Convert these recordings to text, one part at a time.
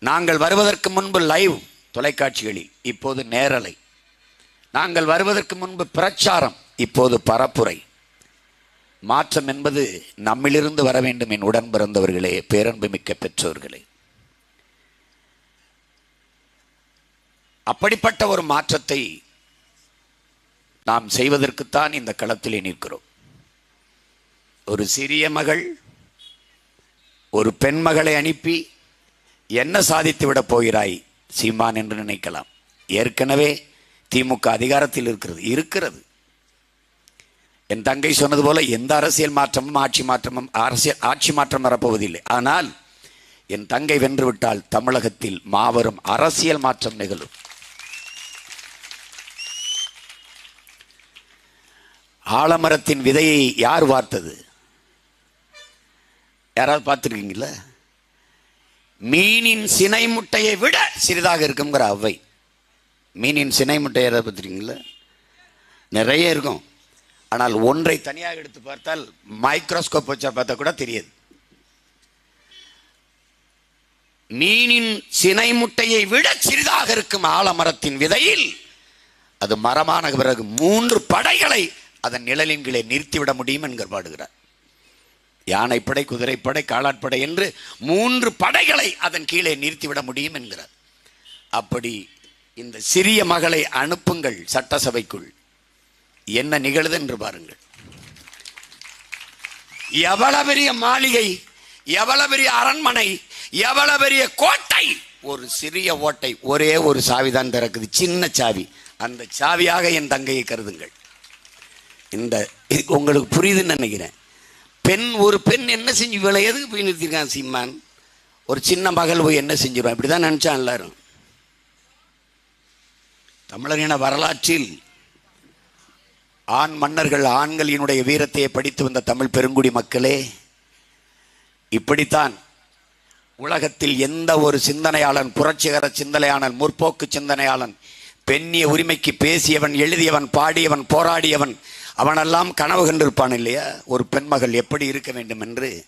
நாங்கள் வருவதற்கு முன்பு லைவ் தொலைக்காட்சிகளில் இப்போது நேரலை. நாங்கள் வருவதற்கு முன்பு பிரச்சாரம் இப்போது பரப்புரை. மாற்றம் என்பது நம்மிலிருந்து வர வேண்டும் என் உடன் பிறந்தவர்களே பேரன்பு மிக்க பெற்றோர்களே. அப்படிப்பட்ட ஒரு மாற்றத்தை நாம் செய்வதற்குத்தான் இந்த களத்திலே நிற்கிறோம். ஒரு சிறிய மகள் ஒரு பெண் மகளை அனுப்பி என்ன சாதித்து விடப் போகிறாய்? சீமான் என்று நினைக்கலாம். ஏற்கனவே திமுக அதிகாரத்தில் இருக்கிறது இருக்கிறது. என் தங்கை சொன்னது போல எந்த அரசியல் மாற்றமும் ஆட்சி மாற்றமும் அரசியல் ஆட்சி மாற்றம் வரப்போவதில்லை. ஆனால் என் தங்கை வென்றுவிட்டால் தமிழகத்தில் மாபெரும் அரசியல் மாற்றம் நிகழும். ஆலமரத்தின் விதையை யார் வார்த்தது? யாராவது பார்த்துருக்கீங்களா? மீனின் சினை முட்டையை விட சிறிதாக இருக்குங்கிற அவை. மீனின் சினை முட்டை எதை பார்த்துருக்கீங்களா? நிறைய இருக்கும். ஆனால் ஒன்றை தனியாக எடுத்து பார்த்தால் மைக்ரோஸ்கோப் வச்சா பார்த்தா கூட தெரியாது. மீனின் சினை முட்டையை விட சிறிதாக இருக்கும் ஆலமரத்தின் விதையில் அது மரமான பிறகு மூன்று படைகளை அதன் நிழலின் கீழே நிறுத்திவிட முடியும் என்கிற பாடுகிறார். யானைப்படை குதிரைப்படை காலாட்படை என்று மூன்று படைகளை அதன் கீழே நிறுத்திவிட முடியும் என்கிறார். அப்படி இந்த சிறிய மகளை அனுப்புங்கள் சட்டசபைக்குள். என்ன நிகழுது என்று பாருங்கள். எவ்வளவு பெரிய மாளிகை எவ்வளவு பெரிய அரண்மனை எவ்வளவு பெரிய கோட்டை. ஒரு சிறிய ஓட்டை ஒரே ஒரு சாவிதான் திறக்குது சின்ன சாவி. அந்த சாவியாக என் தங்கையை கருதுங்கள். இந்த இது உங்களுக்கு புரியுதுன்னு நினைக்கிறேன். பெண் ஒரு பெண் என்ன செஞ்சு இவளை எதுக்கு போய் நிறுத்திருக்கான் சீமான்? ஒரு சின்ன மகள் போய் என்ன செஞ்சிருவான் இப்படி தான் நினச்சான் எல்லாரும். தமிழரின வரலாற்றில் ஆண் மன்னர்கள் ஆண்களினுடைய வீரத்தை படித்து வந்த தமிழ் பெருங்குடி மக்களே இப்படித்தான் உலகத்தில் எந்த ஒரு சிந்தனையாளன் புரட்சிகர சிந்தனையாளன் முற்போக்கு சிந்தனையாளன் பெண்ணிய உரிமைக்கு பேசியவன் எழுதியவன் பாடியவன் போராடியவன் அவனெல்லாம் கனவு கண்டிருப்பான் இல்லையா? ஒரு பெண்மகள் எப்படி இருக்க வேண்டும் என்று?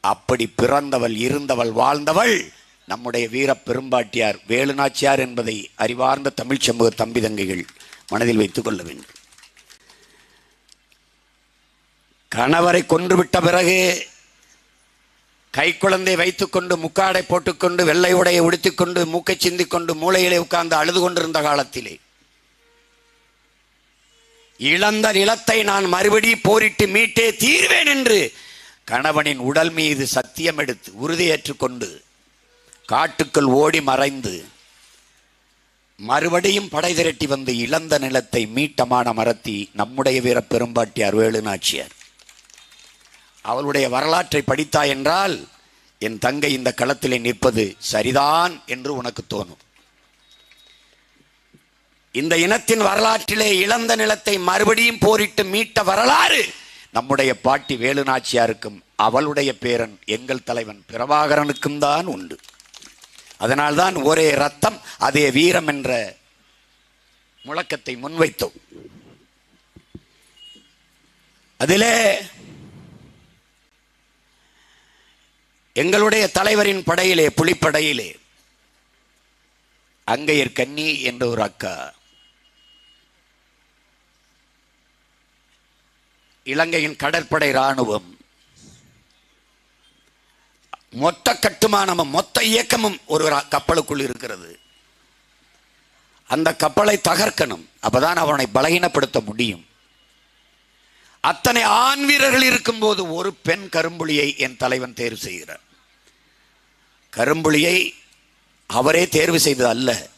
அப்படி பிறந்தவள் இருந்தவள் வாழ்ந்தவள் நம்முடைய வீர பெரும்பாட்டியார் வேலுநாச்சியார் என்பதை அறிவார்ந்த தமிழ் சமூக தம்பி தங்கைகள் மனதில் வைத்துக் கொள்ள வேண்டும். கணவரை கொன்றுவிட்ட பிறகு கைக்குழந்தை வைத்துக்கொண்டு முக்காடை போட்டுக்கொண்டு வெள்ளை உடையை உடுத்திக்கொண்டு மூக்கை சிந்திக்கொண்டு மூளையிலே உட்கார்ந்து அழுது கொண்டிருந்த காலத்திலே இழந்த நிலத்தை நான் மறுபடி போரிட்டு மீட்டே தீர்வேன் என்று கணவனின் உடல் மீது சத்தியம் எடுத்து உறுதியேற்றுக்கொண்டு காட்டுக்குள் ஓடி மறைந்து மறுபடியும் படை திரட்டி வந்து இழந்த நிலத்தை மீட்டமான மரத்தி நம்முடைய வீர பெரும்பாட்டியார் வேலு நாச்சியார். அவளுடைய வரலாற்றை படித்தாய் என்றால் என் தங்கை இந்த களத்திலே நிற்பது சரிதான் என்று உனக்கு தோணும். இந்த இனத்தின் வரலாற்றிலே இழந்த நிலத்தை மறுபடியும் போரிட்டு மீட்ட வரலாறு நம்முடைய பாட்டி வேலுநாச்சியாருக்கும் அவளுடைய பேரன் எங்கள் தலைவன் பிரபாகரனுக்கும் தான் உண்டு. அதனால்தான் ஒரே ரத்தம் அதே வீரம் என்ற முழக்கத்தை முன்வைத்தோம். அதிலே எங்களுடைய தலைவரின் படையிலே புலிப்படையிலே அங்கையர் கன்னி என்ற ஒரு அக்கா இலங்கையின் கடற்படை ராணுவம் மொத்த கட்டுமானமும் மொத்த இயக்கமும் ஒரு கப்பலுக்குள் இருக்கிறது. அந்த கப்பலை தகர்க்கணும். அப்பதான் அவனை பலகீனப்படுத்த முடியும். அத்தனை ஆண் வீரர்கள் இருக்கும்போது ஒரு பெண் கரும்புலியை என் தலைவன் தேர்வு செய்கிறார். கரும்புலியை அவரே தேர்வு செய்தது அல்ல.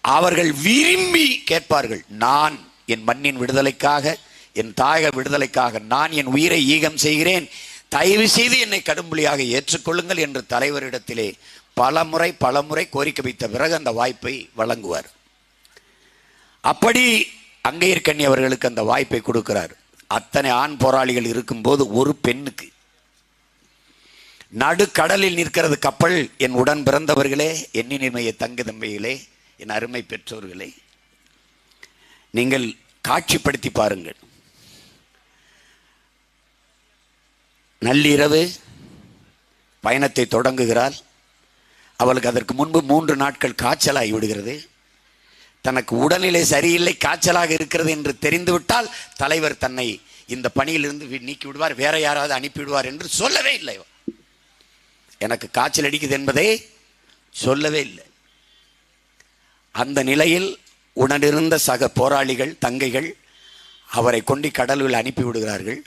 அவர்கள் விரும்பி கேட்பார்கள் நான் என் மண்ணின் விடுதலைக்காக என் தாயக விடுதலைக்காக நான் என் உயிரை ஈகம் செய்கிறேன். தயவு செய்து என்னை கடும்புலியாக ஏற்றுக்கொள்ளுங்கள் என்று தலைவரிடத்திலே பல முறை பல முறை கோரிக்கை வைத்த பிறகு அந்த வாய்ப்பை வழங்குவார். அப்படி அங்கையர்கண்ணி அவர்களுக்கு அந்த வாய்ப்பை கொடுக்கிறார். அத்தனை ஆண் போராளிகள் இருக்கும்போது ஒரு பெண்ணுக்கு. நடுக்கடலில் நிற்கிறது கப்பல் என் உடன் பிறந்தவர்களே எண்ணினிமைய தங்க தம்பிகளே என் அருமை பெற்றோர்களே. நீங்கள் காட்சிப்படுத்தி பாருங்கள். நள்ளிரவு பயணத்தை தொடங்குகிறாள். அவளுக்கு அதற்கு முன்பு மூன்று நாட்கள் காய்ச்சலாகி விடுகிறது. தனக்கு உடல்நிலை சரியில்லை காய்ச்சலாக இருக்கிறது என்று தெரிந்துவிட்டால் தலைவர் தன்னை இந்த பணியிலிருந்து வி- நீக்கி விடுவார் வேற யாராவது அனுப்பிவிடுவார் என்று சொல்லவே இல்லை எனக்கு காய்ச்சல் அடிக்குது என்பதை சொல்லவே இல்லை. அந்த நிலையில் உடனிருந்த சக போராளிகள் தங்கைகள் அவரை கொண்டு கடலில் அனுப்பிவிடுகிறார்கள்.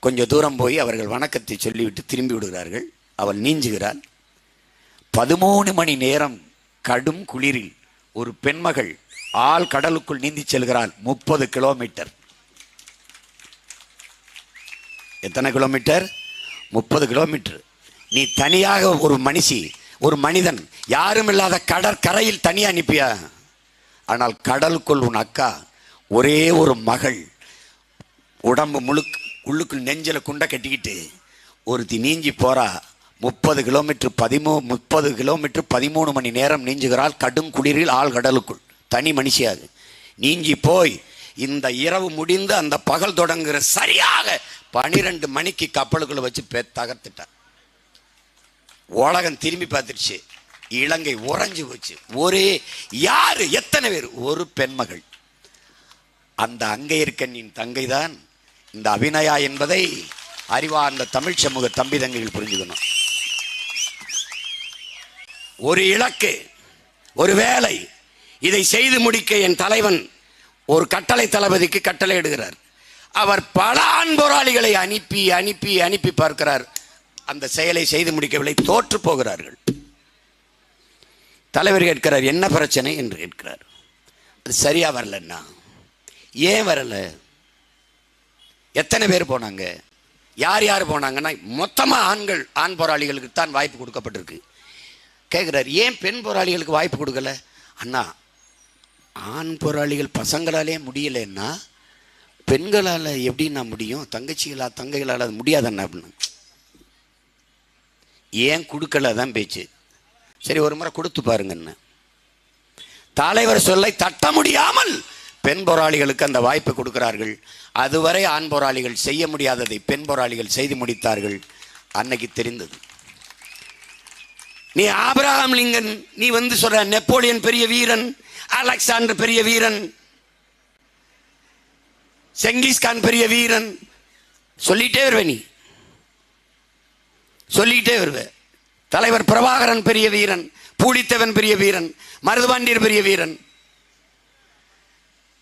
கொஞ்சம் தூரம் போய் அவர்கள் வணக்கத்தை சொல்லிவிட்டு திரும்பி விடுகிறார்கள். அவள் நீஞ்சுகிறாள். பதிமூணு மணி நேரம் கடும் குளிரில் ஒரு பெண்மகள் ஆள் கடலுக்குள் நீந்தி செல்கிறாள். முப்பது கிலோமீட்டர். எத்தனை கிலோமீட்டர்? முப்பது கிலோமீட்டர். நீ தனியாக ஒரு மனுஷி ஒரு மனிதன் யாரும் இல்லாத கடற்கரையில் தனியாக அனுப்பியா ஆனால் கடலுக்குள் உன் அக்கா ஒரே ஒரு மகள் உடம்பு முழுக்க உள்ளுக்குள் நெஞ்சில் குண்டை கட்டிக்கிட்டு ஒருத்தி நீஞ்சி போகிறா முப்பது கிலோமீட்டர் பதிமூ முப்பது கிலோமீட்டர் பதிமூணு மணி நேரம் நீஞ்சுகிறாள் கடும் குளிரில் ஆள் கடலுக்குள். தனி மனுஷியாது நீஞ்சி போய் இந்த இரவு முடிந்து அந்த பகல் தொடங்குகிற சரியாக பனிரெண்டு மணிக்கு கப்பலுக்குள்ளே வச்சு பெ தகர்த்துட்டார் உலகம் திரும்பி பார்த்துருச்சு இலங்கை உறைஞ்சு போச்சு. ஒரே யார்? எத்தனை பேர்? ஒரு பெண்மகள். அந்த அங்கையர்கண்ணின் தங்கைதான். இந்த அபிநயா என்பதை அறிவார்ந்த தமிழ் சமூக தம்பி தங்கைகள் புரிஞ்சுக்கணும். ஒரு இலக்கு ஒரு வேலை இதை செய்து முடிக்க என் தலைவன் ஒரு கட்டளை தளபதிக்கு கட்டளை இடுகிறார். அவர் பல ஆண்போராளிகளை அனுப்பி அனுப்பி அனுப்பி பார்க்கிறார். அந்த செயலை செய்து முடிக்கவில்லை தோற்று போகிறார்கள். தலைவர் கேட்கிறார் என்ன பிரச்சனை? என்று கேட்கிறார். அது சரியா வரலன்னா ஏன் வரலை? எத்தனை பேர் போனாங்க? யார் யார் போனாங்கன்னா மொத்தமாக ஆண்கள் ஆண் போராளிகளுக்கு தான் வாய்ப்பு கொடுக்கப்பட்டிருக்கு. கேட்குறாரு ஏன் பெண் போராளிகளுக்கு வாய்ப்பு கொடுக்கல? அண்ணா ஆண் போராளிகள் பசங்களாலே முடியலைன்னா பெண்களால் எப்படின்னா முடியும்? தங்கச்சிகளா தங்கைகளால் அது முடியாதண்ணா அப்படின்னு. ஏன் கொடுக்கல? தான் பேச்சு. சரி ஒரு முறை கொடுத்து பாருங்கன்னு தலைவர் சொல்லை தட்ட முடியாமல் பெண் போராளிகளுக்கு அந்த வாய்ப்பை கொடுக்கிறார்கள். அதுவரை ஆண் போராளிகள் செய்ய முடியாததை பெண் போராளிகள் செய்து முடித்தார்கள். அன்னைக்கு தெரிந்தது. நீ ஆபிரகாம் லிங்கன் நீ வந்து சொல்ற நெப்போலியன் பெரிய வீரன் அலெக்சாண்டர் பெரிய வீரன் செங்கிஸ்கான் பெரிய வீரன் சொல்லிட்டே வருவ நீ. சொல்லிட்டே வருவ. தலைவர் பிரபாகரன் பெரிய வீரன் பூலித்தேவன் பெரிய வீரன் மருதுபாண்டியர் பெரிய வீரன்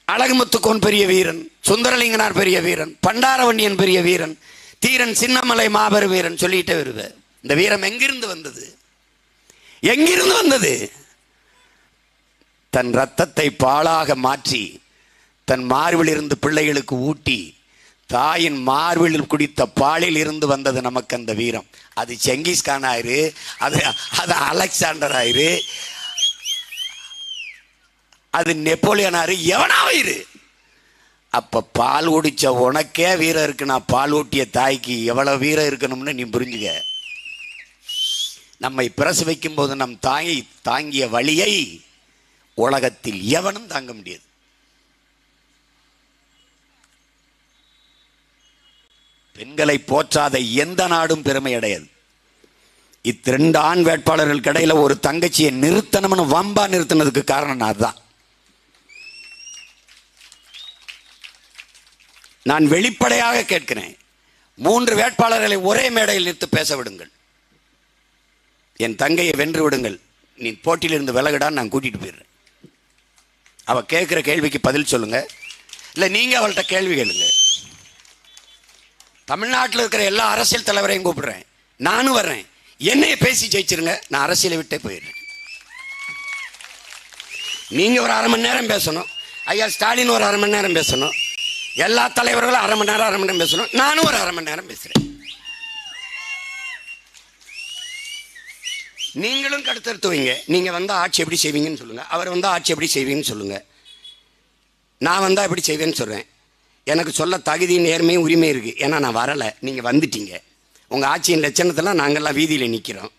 அழகுமுத்துக்கோன் பெரிய வீரன் சுந்தரலிங்கனார் பெரிய வீரன் பண்டாரவண்டியன் பெரிய வீரன் தீரன் சின்னமலை மாபெரும் வீரன் சொல்லிட்டே வருவ இந்த வீரம் எங்கிருந்து வந்தது? எங்கிருந்து வந்தது? தன் ரத்தத்தை பாலாக மாற்றி தன் மார்பில் இருந்து பிள்ளைகளுக்கு ஊட்டி தாயின் மார்பில் குடித்த பாலில் இருந்து வந்தது நமக்கு அந்த வீரம். அது செங்கிஸ்கான் ஆயிரு அது அது அலெக்சாண்டர் ஆயிரு அது நெப்போலியனாரு ஆயிரு எவனாயிரு அப்ப பால் ஓடிச்ச உனக்கே வீரம் நான் பால் ஊட்டிய தாய்க்கு எவ்வளவு வீரம் இருக்கணும்னு நீ புரிஞ்சுக்க. நம்மை பிரசவிக்கும் போது நம் தாயை தாங்கிய வழியை உலகத்தில் எவனும் தாங்க முடியாது. பெண்களை போற்றாத எந்த நாடும் பெருமை அடையாது. இத்திரண்டு ஆண் வேட்பாளர்களுக்கு இடையில் ஒரு தங்கச்சியை நிறுத்தணும்னு வம்பா நிறுத்தினதுக்கு காரணம் அதுதான் நான் வெளிப்படையாக கேட்கிறேன். மூன்று வேட்பாளர்களை ஒரே மேடையில் நிறுத்து பேச விடுங்கள். என் தங்கையை வென்று விடுங்கள். நீ போட்டியிலிருந்து விலகுடான்னு நான் கூட்டிட்டு போயிடுறேன். அவள் கேட்குற கேள்விக்கு பதில் சொல்லுங்க. இல்லை நீங்கள் அவள்கிட்ட கேள்வி கேளுங்க. தமிழ்நாட்டில் இருக்கிற எல்லா அரசியல் தலைவரையும் கூப்பிடுறேன். நானும் வர்றேன். என்னைய பேசி ஜெயிச்சிருங்க. நான் அரசியலை விட்டே போயிடுறேன். நீங்கள் ஒரு அரை மணி நேரம் பேசணும். ஐயா ஸ்டாலின் ஒரு அரை மணி நேரம் பேசணும். எல்லா தலைவர்களும் அரை மணி நேரம் அரை மணி நேரம் பேசணும். நானும் ஒரு அரை மணி நேரம் பேசுகிறேன் நீங்களும் கடுத்தெடுத்து நீங்கள் வந்தால் ஆட்சி எப்படி செய்வீங்கன்னு சொல்லுங்கள் அவர் வந்தால் ஆட்சி எப்படி செய்வீங்கன்னு சொல்லுங்கள் நான் வந்தால் எப்படி செய்வேன்னு சொல்கிறேன் எனக்கு சொல்ல தகுதி நேர்மையும் உரிமை இருக்குது ஏன்னா நான் வரலை. நீங்கள் வந்துட்டீங்க. உங்கள் ஆட்சியின் லட்சணத்தெல்லாம் நாங்கெல்லாம் வீதியில் நிற்கிறோம்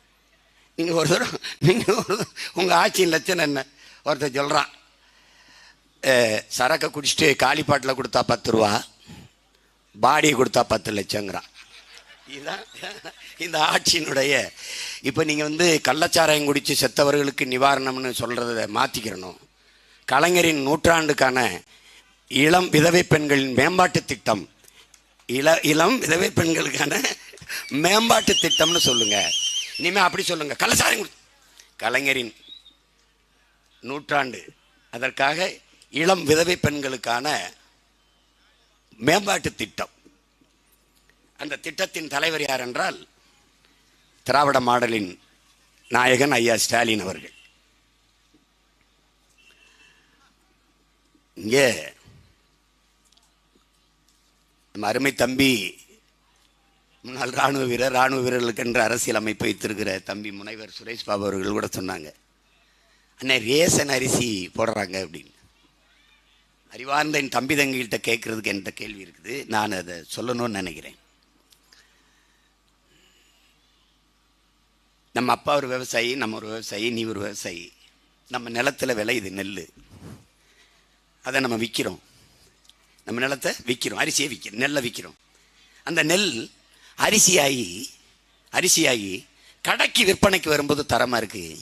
நீங்கள் ஒரு தூரம் நீங்கள் ஒரு உங்கள் ஆட்சியின் லட்சணம் என்ன? ஒருத்தர் சொல்கிறான் சரக்கை குடிச்சிட்டு காளிப்பாட்டில் கொடுத்தா பத்து ரூபா பாடியை கொடுத்தா பத்து லட்சங்கிறான் இதுதான் இந்த ஆட்சியினுடைய இப்போ நீங்கள் வந்து கள்ளச்சாராயம் குடித்து செத்தவர்களுக்கு நிவாரணம்னு சொல்கிறத மாற்றிக்கிறணும் கலைஞரின் நூற்றாண்டுக்கான இளம் விதவை பெண்களின் மேம்பாட்டு திட்டம் இள இளம் விதவை பெண்களுக்கான மேம்பாட்டு திட்டம்னு சொல்லுங்கள் இனிமேல் அப்படி சொல்லுங்கள் கள்ளச்சாராயம் கலைஞரின் நூற்றாண்டு. அதற்காக இளம் விதவை பெண்களுக்கான மேம்பாட்டு திட்டம். அந்த திட்டத்தின் தலைவர் யார் என்றால் திராவிட மாடலின் நாயகன் ஐயா ஸ்டாலின் அவர்கள். இங்கே நம்ம அருமை தம்பி முன்னாள் ராணுவ வீரர் ராணுவ வீரர்களுக்கு என்ற அரசியல் அமைப்பு வைத்திருக்கிற தம்பி முனைவர் சுரேஷ் பாபு அவர்கள் கூட சொன்னாங்க. அண்ணன் ரேசன் அரிசி போடுறாங்க அப்படின்னு. அறிவார்ந்த என் தம்பி தங்கிகிட்ட கேட்கறதுக்கு என்கிட்ட கேள்வி இருக்குது. நான் அதை சொல்லணும்னு நினைக்கிறேன். நம்ம அப்பா ஒரு விவசாயி நம்ம ஒரு விவசாயி நீ ஒரு விவசாயி. நம்ம நிலத்துல விளையுது நெல் அதை நம்ம விற்கிறோம் நம்ம நிலத்தை விற்கிறோம் அரிசியை விற்கிறோம் நெல்லை விற்கிறோம் அந்த நெல் அரிசியாகி அரிசியாகி கடைக்கு விற்பனைக்கு வரும்போது தரமாக இருக்குது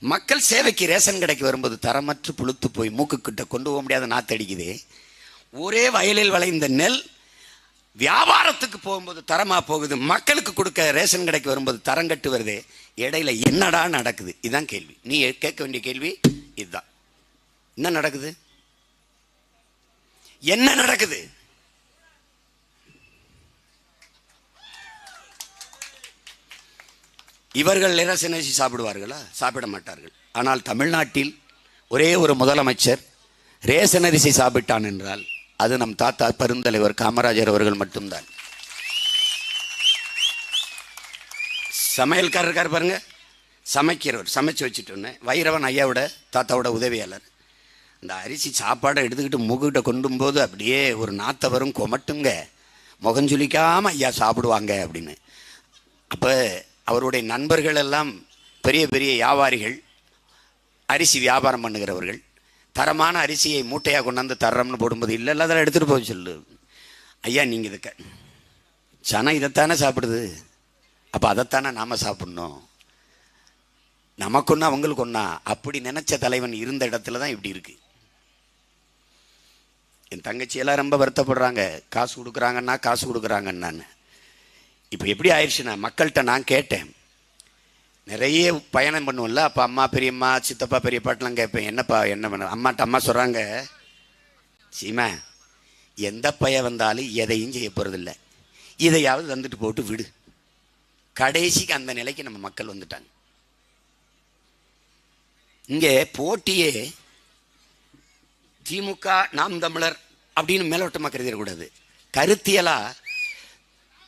மக்கள் சேவைக்கு ரேஷன் கடைக்கு வரும்போது தரமற்று புழுத்து போய் மூக்குக்கிட்ட கொண்டு போக முடியாத நாத்தடிக்குது ஒரே வயலில் விளைந்த நெல் வியாபாரத்துக்கு போகும்போது தரமாக போகுது. மக்களுக்கு கொடுக்க ரேஷன் கடைக்கு வரும்போது தரம் கட்டு வருது. இடையில என்னடா நடக்குது? இதுதான் கேள்வி. நீ கேட்க வேண்டிய கேள்வி இதுதான். என்ன நடக்குது? என்ன நடக்குது? இவர்கள் ரேஷன் அரிசி சாப்பிடுவார்களா? சாப்பிட மாட்டார்கள். ஆனால் தமிழ்நாட்டில் ஒரே ஒரு முதலமைச்சர் ரேசன் அரிசி சாப்பிட்டான் என்றால் அது நம் தாத்தா பெருந்தலைவர் காமராஜர் அவர்கள் மட்டும்தான். சமையல்காரர் இருக்கார் பாருங்க. சமைக்கிறவர் சமைச்சு வச்சுட்டோன்னே வைரவன் ஐயாவோட தாத்தாவோட உதவியாளர். அந்த அரிசி சாப்பாடை எடுத்துக்கிட்டு முகுகிட்ட கொண்டும்போது அப்படியே ஒரு நாத்த வரும் கொமட்டுங்க முகஞ்சுலிக்காம ஐயா சாப்பிடுவாங்க அப்படின்னு. அப்போ அவருடைய நண்பர்கள் எல்லாம் பெரிய பெரிய வியாபாரிகள் அரிசி வியாபாரம் பண்ணுகிறவர்கள். தரமான அரிசியை மூட்டையாக கொண்டாந்து தர்றோம்னு போடும்போது இல்லை இல்லை அதெல்லாம் எடுத்துகிட்டு போக சொல்லு. ஐயா நீங்கள் இதுக்க சனம் இதைத்தானே சாப்பிடுது. அப்போ அதைத்தானே நாம் சாப்பிட்ணும். நமக்கு ஒன்றா அவங்களுக்கு ஒன்றா அப்படி நினச்ச தலைவன் இருந்த இடத்துல தான் இப்படி இருக்குது என் தங்கச்சி எல்லாம் ரொம்ப வருத்தப்படுறாங்க. காசு கொடுக்குறாங்கன்னா காசு கொடுக்குறாங்கன்னு இப்போ எப்படி ஆயிடுச்சுன்னா மக்கள்கிட்ட நான் கேட்டேன். நிறைய பயணம் பண்ணுவோம்ல அப்போ அம்மா பெரியம்மா சித்தப்பா பெரியப்பாட்டெலாம் கேட்பேன். என்னப்பா என்ன பண்ண அம்மாட்ட அம்மா சொல்கிறாங்க சீமா எந்த பையன் வந்தாலும் எதையும் செய்ய போகிறதில்ல இதையாவது வந்துட்டு போட்டு விடு. கடைசிக்கு அந்த நிலைக்கு நம்ம மக்கள் வந்துட்டாங்க. இங்கே போட்டியே திமுக நாம் தமிழர் அப்படின்னு மேலோட்டமாக கருதிடக்கூடாது. கருத்தியலா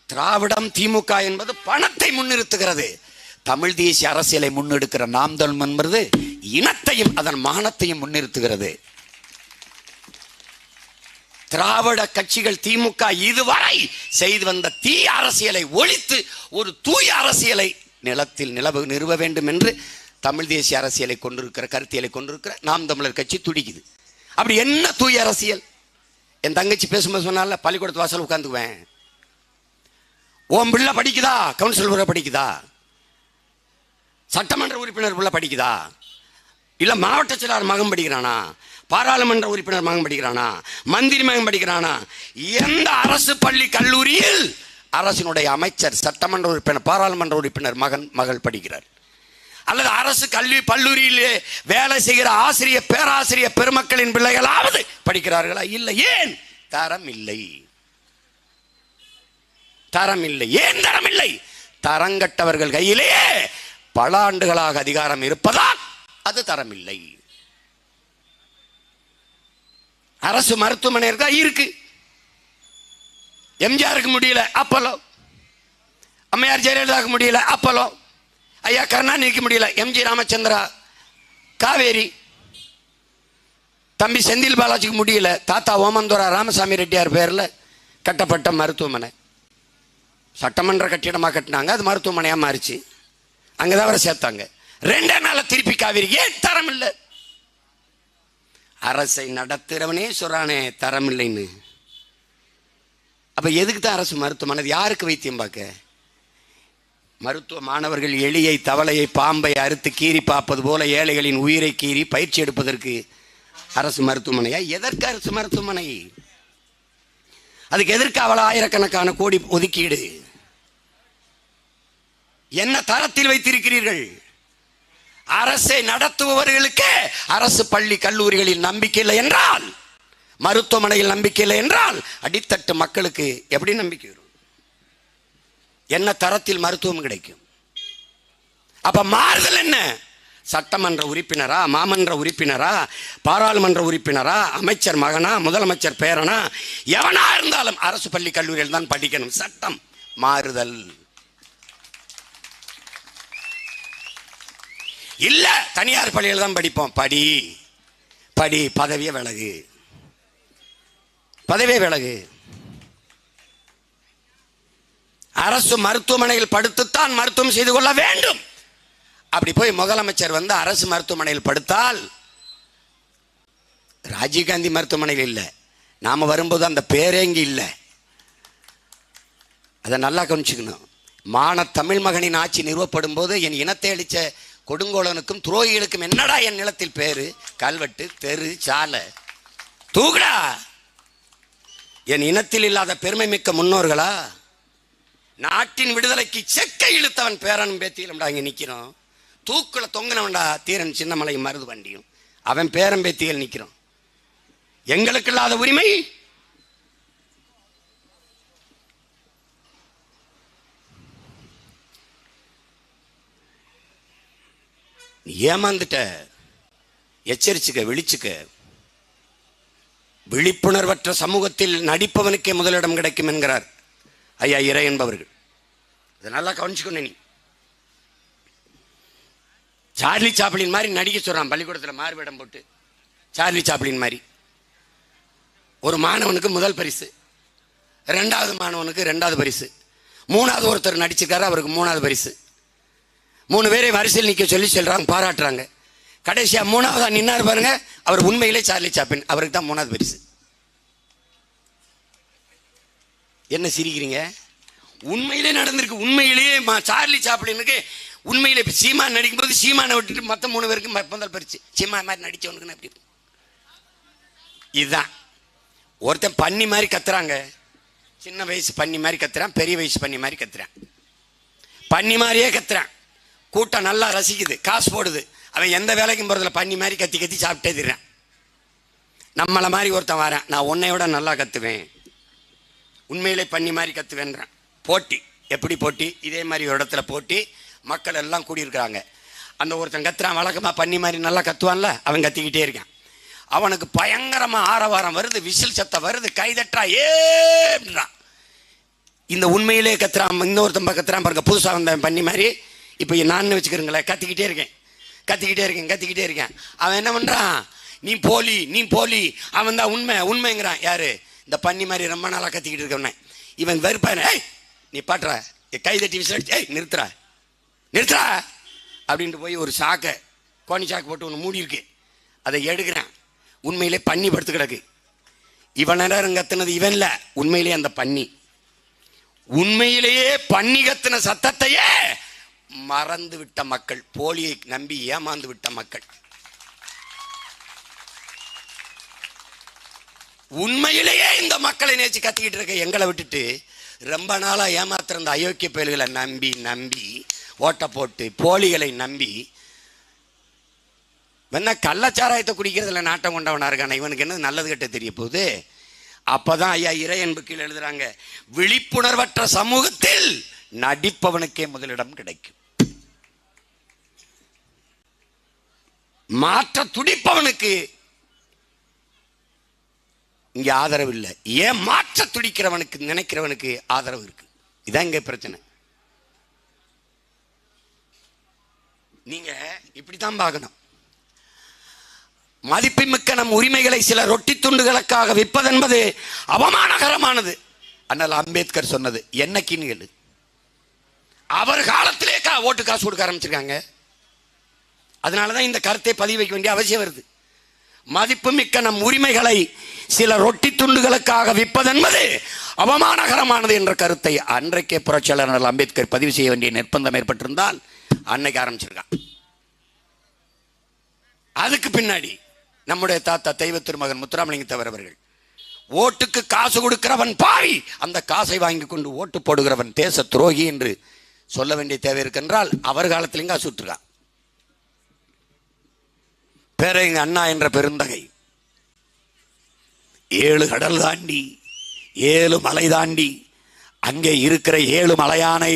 திராவிடம் திமுக என்பது பணத்தை முன்னிறுத்துகிறது. தமிழ் தேசிய அரசியலை முன்னெடுக்கிற நாம் தமிழ் என்பது இனத்தையும் அதன் மானத்தையும் முன்னிறுத்துகிறது. திராவிட கட்சிகள் திமுக இதுவரை செய்து வந்த தீ அரசியலை ஒழித்து ஒரு தூய அரசியலை நிலத்தில் நிலவு நிறுவ வேண்டும் என்று தமிழ் தேசிய அரசியலை கொண்டிருக்கிற கருத்தியலை கொண்டிருக்கிற நாம் தமிழர் கட்சி துடிக்குது. அப்படி என்ன தூய அரசியல்? என் தங்கச்சி பேசும்போது சொன்னால பள்ளிக்கூடத்து வாசல் உட்காந்துக்குவேன். உன் பிள்ளை படிக்குதா? கவுன்சில் பிள்ளை படிக்குதா? சட்டமன்ற உறுப்பினர் பிள்ளை படிக்குதா? இல்லை மாவட்ட செயலாளர் மகன் படிக்கிறானா? பாராளுமன்ற உறுப்பினர் மகன் படிக்கிறானா? மந்திரி மகன் படிக்கிறானா? எந்த அரசு பள்ளி கல்லூரியில் அரசினுடைய அமைச்சர் சட்டமன்ற உறுப்பினர் பாராளுமன்ற உறுப்பினர் மகன் மகள் படிக்கிறார். அல்லது அரசு கல்வி பல்லூரியிலே வேலை செய்கிற ஆசிரியர் பேராசிரியர் பெருமக்களின் பிள்ளைகளாவது படிக்கிறார்களா? இல்லை ஏன்? தரம் இல்லை. தரம் இல்லை ஏன் தரம் இல்லை தரங்கட்டவர்கள் கையிலேயே பல ஆண்டுகளாக அதிகாரம் இருப்பதால் அது தரம் இல்லை அரசு மருத்துவமனை இருக்கா இருக்கு. எம்ஜிஆருக்கு முடியல அப்பலோ. அம்மையார் ஜெயலலிதாவுக்கு முடியல அப்பலோ. ஐயா கருணாநிதிக்கு முடியல எம்ஜி ராமச்சந்திரா. காவேரி. தம்பி செந்தில் பாலாஜிக்கு முடியல தாத்தா ஓமந்தோரா ராமசாமி ரெட்டியார் பேரில் கட்டப்பட்ட மருத்துவமனை. சட்டமன்ற கட்டிடமாக கட்டினாங்க. அது மருத்துவமனையாக மாறிச்சு. அங்கே தான் அவரை சேர்த்தாங்க. ரெண்டே நாளில் திருப்பி காவிரி. ஏன் தரம் இல்லை அரசை நடத்துகிறவனே சொல்கிறானே தரம் இல்லைன்னு அப்போ எதுக்கு தான் அரசு மருத்துவமனை? யாருக்கு வைத்தியம் பார்க்க? மருத்துவ மாணவர்கள் எலியை தவளையை பாம்பை அறுத்து கீறி பார்ப்பது போல ஏழைகளின் உயிரை கீறி பயிற்சி எடுப்பதற்கு அரசு மருத்துவமனையா? எதற்கு அரசு மருத்துவமனை? அதுக்கு எதற்கு அவ்வளோ ஆயிரக்கணக்கான கோடி ஒதுக்கீடு? என்ன தரத்தில் வைத்திருக்கிறீர்கள்? அரசை நடத்துபவர்களுக்கு அரசு பள்ளி கல்லூரிகளில் நம்பிக்கை இல்லை என்றால் மருத்துவமனையில் நம்பிக்கை இல்லை என்றால் அடித்தட்டு மக்களுக்கு எப்படி நம்பிக்கை வரும்? என்ன தரத்தில் மருத்துவம் கிடைக்கும்? அப்ப மாறுதல் என்ன? சட்டமன்ற உறுப்பினரா மாமன்ற உறுப்பினரா பாராளுமன்ற உறுப்பினரா அமைச்சர் மகனா முதலமைச்சர் பேரனா எவனா இருந்தாலும் அரசு பள்ளி கல்லூரியில் தான் படிக்கணும். சட்டம் மாறுதல். இல்ல தனியார் பள்ளியில் தான் படிப்போம். படி. படி பதவிய விலகு. பதவிய விலகு. அரசு மருத்துவமனையில் படுத்துத்தான் மருத்துவம் செய்து கொள்ள வேண்டும். அப்படி போய் முதலமைச்சர் வந்து அரசு மருத்துவமனையில் படுத்தால் ராஜீவ்காந்தி மருத்துவமனையில் இல்லை. நாம வரும்போது அந்த பேரே இங்க இல்லை. அதை நல்லா கவனிச்சுக்கணும். மான தமிழ் மகனின் ஆட்சி நிறுவப்படும் போது என் இனத்தை அளித்த கொடுங்கோலனுக்கும் துரோகிகளுக்கும் என்னடா என் நிலத்தில் பேரு? கல்வெட்டு தெரு சாலை. தூக்குடா! என் இனத்தில் இல்லாத பெருமை மிக்க முன்னோர்களா? நாட்டின் விடுதலைக்கு செக்கை இழுத்தவன் பேரனும் பேத்தியிலும்டா இங்கே நிற்கிறோம் தூக்குல தொங்கினவன்டா தீரன் சின்னமலை மருது வண்டியும். அவன் பேரன் பேத்திகள் நிற்கிறோம் எங்களுக்கு இல்லாத உரிமை நீ ஏமாந்துட்ட. எச்சரிச்சுக்க விழிச்சுக்க. விழிப்புணர்வற்ற சமூகத்தில் நடிப்பவனுக்கே முதலிடம் கிடைக்கும் என்கிறார் ஐயா இறை என்பவர்கள். இதை நல்லா கவனிச்சுக்கணும் நீ. சார்லி சாப்பிளின் மாதிரி நடிக்க சொல்கிறான் பள்ளிக்கூடத்தில் மாறுவேடம் போட்டு. சார்லி சாப்பிளின் மாதிரி. ஒரு மாணவனுக்கு முதல் பரிசு. ரெண்டாவது மாணவனுக்கு ரெண்டாவது பரிசு. மூணாவது ஒருத்தர் நடிச்சிருக்காரு அவருக்கு மூணாவது பரிசு. மூணு பேரை வரிசையில் நிற்க சொல்லி சொல்கிறாங்க பாராட்டுறாங்க. கடைசியாக மூணாவதா நின்னார் பாருங்க அவர் உண்மையிலே சார்லி சாப்பின். அவருக்கு தான் மூணாவது பரிசு. என்ன சிரிக்கிறீங்க? உண்மையிலே நடந்திருக்கு உண்மையிலேயே சார்லி சார்லி சாப்பிடனுக்கு உண்மையிலே சீமா சீமான் நடிக்கும்போது சீமானை விட்டுட்டு மற்ற மூணு பேருக்கு ம- முதல் பரிசு. சீமான் மாதிரி நடிச்சவனுக்கு எப்படி இதுதான். ஒருத்தன் பண்ணி மாதிரி கத்துறாங்க. சின்ன வயசு பண்ணி மாதிரி கத்துறான் பெரிய வயசு பண்ணி மாதிரி கத்துறான். பண்ணி மாதிரியே கத்துறான். கூட்டம் நல்லா ரசிக்குது காசு போடுது. அவன் எந்த வேலைக்கும் போகிறதில்ல பண்ணி மாதிரி கத்தி கத்தி சாப்பிட்டே திடுறான் நம்மளை மாதிரி ஒருத்தன் வரேன் நான் உன்னை விட நல்லா கற்றுவேன் உண்மையிலே பண்ணி மாதிரி கற்றுவேன்றான் போட்டி எப்படி போட்டி? இதே மாதிரி ஒரு இடத்துல போட்டி மக்கள் எல்லாம் கூடியிருக்கிறாங்க. அந்த ஒருத்தன் கத்துறான் வழக்கமாக பண்ணி மாதிரி நல்லா கத்துவான்ல அவன் கத்திக்கிட்டே இருக்கான். அவனுக்கு பயங்கரமாக ஆரவாரம் வருது விசில் சத்தம் வருது கைதட்டா ஏன்றான் இந்த உண்மையிலே கத்துறான் இன்னொருத்தன் பக்கம் கத்துறான் பாருங்க புதுசாக வந்தவன் பண்ணி மாதிரி இப்போ நான் வச்சுக்கிறீங்களேன் கத்திக்கிட்டே இருக்கேன். கத்திக்கிட்டே இருக்கேன் கத்திக்கிட்டே இருக்கேன். அவன் என்ன பண்ணுறான் நீ போலி நீ போலி. அவன் தான் உண்மை உண்மைங்கிறான். யாரு? இந்த பண்ணி மாதிரி ரொம்ப நாளாக கத்திக்கிட்டு இருக்கவனே. இவன் வெறுப்பான ஏய் நீ பாட்டுற. கை தட்டி விசிலடிச்சு ஏய் நிறுத்துறா. நிறுத்துறா. அப்படின்ட்டு போய் ஒரு சாக்கை கோணி சாக்கு போட்டு ஒன்று மூடி இருக்கு. அதை எடுக்கிறான். உண்மையிலே பண்ணி படுத்து கிடக்கு. இவன் நேரம் கத்துனது? இவன் இல்லை. உண்மையிலே அந்த பண்ணி உண்மையிலேயே பண்ணி கத்தின சத்தத்தையே மறந்து விட்ட மக்கள் போலியை நம்பி ஏமாந்து விட்ட மக்கள். உண்மையிலேயே இந்த மக்களை நேச்சு கத்திக்கிட்டு இருக்க எங்களை விட்டுட்டு ரொம்ப நாளாக ஏமாத்துற இந்த அயோக்கிய பயல்களை நம்பி நம்பி ஓட்டை போட்டு போலிகளை நம்பி என்ன கள்ளச்சாராயத்தை குடிக்கிறதுல நாட்டம் கொண்டவனா இருக்கான இவனுக்கு என்ன நல்லது கெட்ட தெரிய போகுது? அப்பதான் ஐயா இறை கீழே எழுதுறாங்க விழிப்புணர்வற்ற சமூகத்தில் நடிப்பவனுக்கே முதலிடம் கிடைக்கும். மாற்ற துடிப்பவனுக்கு இங்க ஆதரவு இல்லை. ஏன் மாற்ற துடிக்கிறவனுக்கு நினைக்கிறவனுக்கு ஆதரவு இருக்கு? இதான் இங்க பிரச்சனை. நீங்க இப்படித்தான் பார்க்கணும். மதிப்புமிக்க நம் உரிமைகளை சில ரொட்டி துண்டுகளுக்காக விற்பதென்பது அவமானகரமானது. அண்ணல் அம்பேத்கர் சொன்னது என்னைக்குன்னு கேளு. அவர் காலத்திலேக்கா ஓட்டு காசு கொடுக்க ஆரம்பிச்சிருக்காங்க. அதனால தான் இந்த கருத்தை பதிவு வைக்க வேண்டிய அவசியம் வருது. மதிப்புமிக்க நம் உரிமைகளை சில ரொட்டி துண்டுகளுக்காக விற்பதென்பது அவமானகரமானது என்ற கருத்தை அன்றைக்கே புரட்சியாளர் அம்பேத்கர் பதிவு செய்ய வேண்டிய நிர்பந்தம் ஏற்பட்டிருந்தால் அன்னைக்கு ஆரம்பிச்சிருக்கான். அதுக்கு பின்னாடி நம்முடைய தாத்தா தெய்வ திருமகன் முத்துராமலிங்க தவறவர்கள் ஓட்டுக்கு காசு கொடுக்கிறவன் பாவி அந்த காசை வாங்கி கொண்டு ஓட்டு போடுகிறவன் தேச துரோகி என்று சொல்ல வேண்டிய தேவை இருக்கின்றால் அவர் காலத்திலேயும் காசு விட்டுருக்கான் பேரங்க அண்ணா என்ற பெருந்தகை. ஏழு கடல் தாண்டி ஏழு மலை தாண்டி அங்கே இருக்கிற ஏழு மலையானை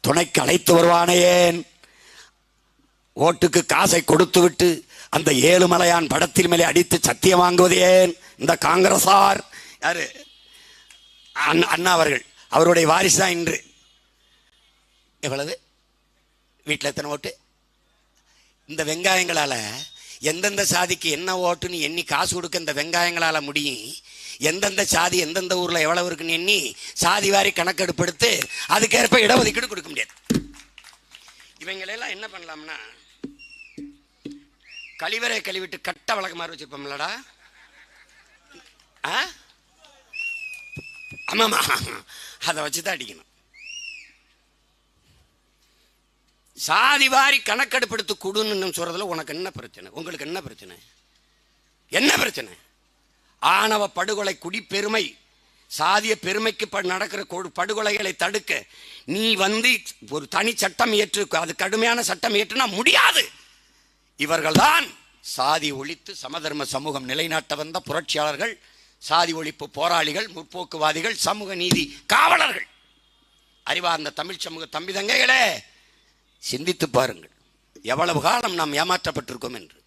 துணைக்கு அழைத்து வருவானேன் ஓட்டுக்கு காசை கொடுத்து விட்டு அந்த ஏழு மலையான் படத்தின் மேலே அடித்து சத்தியம் வாங்குவது ஏன்? இந்த காங்கிரசார் யாரு? அண்ணா அண்ணா அவர்கள். அவருடைய வாரிசு தான் இன்று. எவ்வளவு? வீட்டில் எத்தனை ஓட்டு? இந்த வெங்காயங்களால் எந்தெந்த சாதிக்கு என்ன ஓட்டுன்னு எண்ணி காசு கொடுக்க இந்த வெங்காயங்களால் முடியும். எந்தெந்த சாதி எந்தெந்த ஊரில் எவ்வளவு இருக்குன்னு எண்ணி சாதி வாரி கணக்கெடுப்படுத்து அதுக்கேற்ப இடஒதுக்கீடு கொடுக்க முடியாது. இவங்களெல்லாம் என்ன பண்ணலாம்னா கழிவறை கழுவிட்டு கட்ட வழக்கு மாதிரி வச்சுருப்போம்லடா ஆ? ஆமாம்மா அதை வச்சு தான் அடிக்கணும். சாதி வாரி கணக்கெடுப்படுத்து கொடுன்னு சொல்றதுல உனக்கு என்ன பிரச்சனை? உங்களுக்கு என்ன பிரச்சனை? என்ன பிரச்சனை? ஆணவ படுகொலை குடிப்பெருமை சாதிய பெருமைக்கு ப- நடக்கிற கொடு- படுகொலைகளை தடுக்க நீ வந்து ஒரு தனி சட்டம் ஏற்று அது கடுமையான சட்டம் ஏற்றுனா முடியாது. இவர்கள்தான் சாதி ஒழித்து சமதர்ம சமூகம் நிலைநாட்ட வந்த புரட்சியாளர்கள் சாதி ஒழிப்பு போராளிகள் முற்போக்குவாதிகள் சமூக நீதி காவலர்கள். அறிவார்ந்த தமிழ் சமூக தம்பி தங்கைகளே சிந்தித்து பாருங்கள். எவ்வளவு காலம் நாம் ஏமாற்றப்பட்டிருக்கோம் என்று.